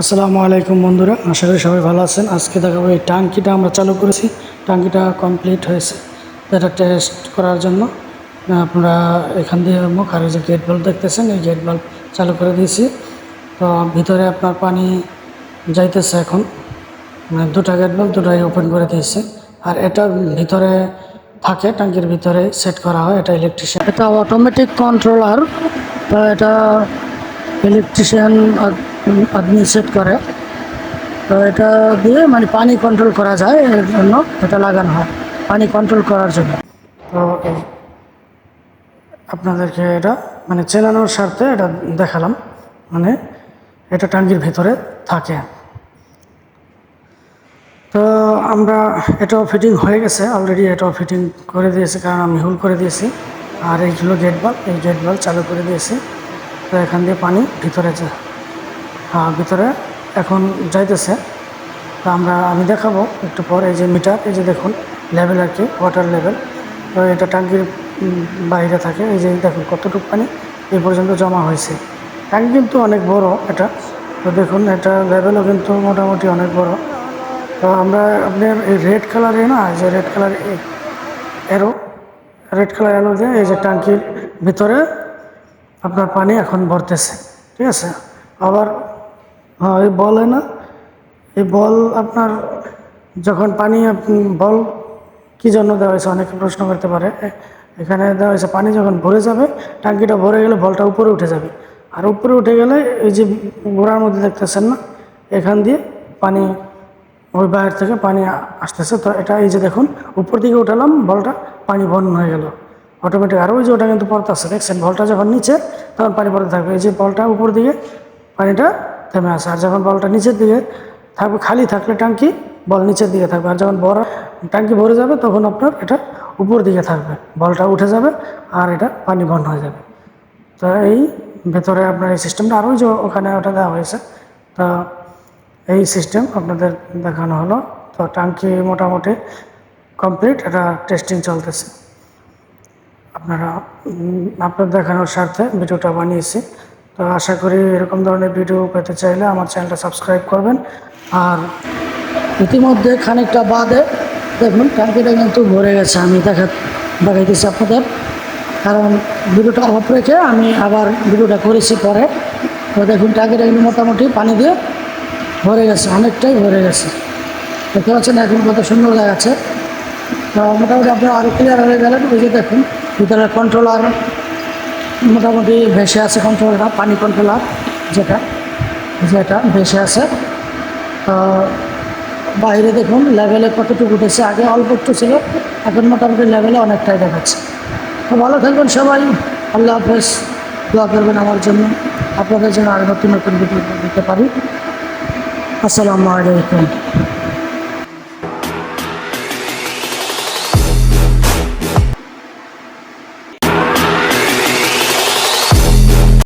আসসালামু আলাইকুম বন্ধুরা, আশা করি সবাই ভালো আছেন। আজকে দেখাবো এই টাঙ্কিটা আমরা চালু করেছি। টাঙ্কিটা কমপ্লিট হয়েছে। এটা টেস্ট করার জন্য আপনারা এখান দিয়ে মুখ আর যে গেট বাল্ব দেখতেছেন, এই গেট বাল্ব চালু করে দিয়েছি। তো ভিতরে আপনার পানি যাইতেছে এখন। মানে দুটা গেট বাল্ব দুটাই ওপেন করে দিয়েছে। আর এটা ভিতরে থাকে, টাঙ্কির ভিতরে সেট করা হয়, এটা ইলেকট্রিশিয়ান এটা অটোমেটিক কন্ট্রোলার এটা ইলেকট্রিশিয়ান সেট করে। তো এটা দিয়ে মানে পানি কন্ট্রোল করা যায়, এর জন্য এটা লাগানো হয়, পানি কন্ট্রোল করার জন্য। তো আপনাদেরকে এটা মানে চেনানোর স্বার্থে এটা দেখালাম মানে এটা টাঙ্গির ভেতরে থাকে। তো আমরা এটাও ফিটিং হয়ে গেছে অলরেডি এটাও ফিটিং করে দিয়েছে, কারণ আমি হুল করে দিয়েছি। আর এইগুলো গেট বাল্ব এই গেট বাল্ব চালু করে দিয়েছি। তো এখান দিয়ে পানি ভিতরে যায়। ভিতরে এখন যাইতেছে। তো আমরা, আমি দেখাবো একটু পর এই যে মিটার এই যে দেখুন লেভেল আর কি ওয়াটার লেভেল তো এটা ট্যাঙ্কির বাইরে থাকে। এই যে দেখুন কতটুকু পানি এই পর্যন্ত জমা হয়েছে। ট্যাঙ্ক কিন্তু অনেক বড় এটা। তো দেখুন এটা লেভেলও কিন্তু মোটামুটি অনেক বড়। তো আমরা আপনার এই রেড কালারে না যে red colour arrow red colour এলো দিয়ে এই যে ট্যাঙ্কির ভিতরে আপনার পানি এখন ভরতেছে। ঠিক আছে? আবার হ্যাঁ এই বল হয় না। এই বল আপনার যখন পানি বল কী জন্য দেওয়া হয়েছে? অনেকে প্রশ্ন করতে পারে। এখানে দেওয়া হয়েছে, পানি যখন ভরে যাবে ট্যাঙ্কিটা ভরে গেলে বলটা উপরে উঠে যাবে। আর উপরে উঠে গেলে এই যে গোড়ার মধ্যে দেখতেছেন না, এখান দিয়ে পানি, ওই বাইরে থেকে পানি আসতেছে। তো এটা এই যে দেখুন, উপর দিকে উঠালাম, বলটা পানি বন্ধ হয়ে গেল। অটোমেটিক আর ওই যে ওটা কিন্তু পড়তে আসছে দেখছেন? বলটা যখন নিচে, তখন পানি পড়তে থাকবে। এই যে বলটা উপর দিকে, পানিটা থেমে আসে আর যখন বলটা নিচের দিকে থাকবে, খালি থাকলে ট্যাঙ্কি বল নিচের দিকে থাকবে। আর যখন বড় ট্যাঙ্কি ভরে যাবে, তখন আপনার এটা উপর দিকে থাকবে। বলটা উঠে যাবে আর এটা পানি বন্ধ হয়ে যাবে। তো এই ভেতরে আপনার এই সিস্টেমটা আরও যে ওখানে ওটা দেওয়া হয়েছে। তো এই সিস্টেম আপনাদের দেখানো হলো। তো ট্যাঙ্কি মোটামুটি কমপ্লিট এটা টেস্টিং চলতেছে। আপনারা আপনার দেখানোর স্বার্থে ভিডিওটা বানিয়েছি। তো আশা করি এরকম ধরনের ভিডিও পেতে চাইলে আমার চ্যানেলটা সাবস্ক্রাইব করবেন। আর ইতিমধ্যে খানিকটা বাদে, দেখুন ট্যাঙ্কিটা কিন্তু ভরে গেছে। আমি দেখা, দেখাইতেছি আপনাদের। কারণ ভিডিওটা অফ রেখে আমি আবার ভিডিওটা করেছি পরে। তো দেখুন ট্যাঙ্কিটা কিন্তু মোটামুটি পানি দিয়ে ভরে গেছে, অনেকটাই ভরে গেছে। দেখতে পাচ্ছেন, এখন কত সুন্দর দেখাচ্ছে। তো মোটামুটি আপনারা আরও ক্লিয়ার হয়ে গেলেন। ওই যে দেখুন ভিতরে কন্ট্রোলার মোটামুটি ভেসে আছে কন্ট্রোলারটা পানি কন্ট্রোলার যেটা যেটা ভেসে আছে। তো বাইরে দেখুন লেভেলে কতটুকু উঠেছে? আগে অল্প একটু ছিল, এখন মোটামুটি লেভেলে অনেকটাই দেখাচ্ছে। তো ভালো থাকবেন সবাই, আল্লাহ হাফেজ। দোয়া করবেন আমার জন্য, আপনাদের জন্য আরও নতুন নতুন ভিডিও দিতে পারি। আসসালামু আলাইকুম।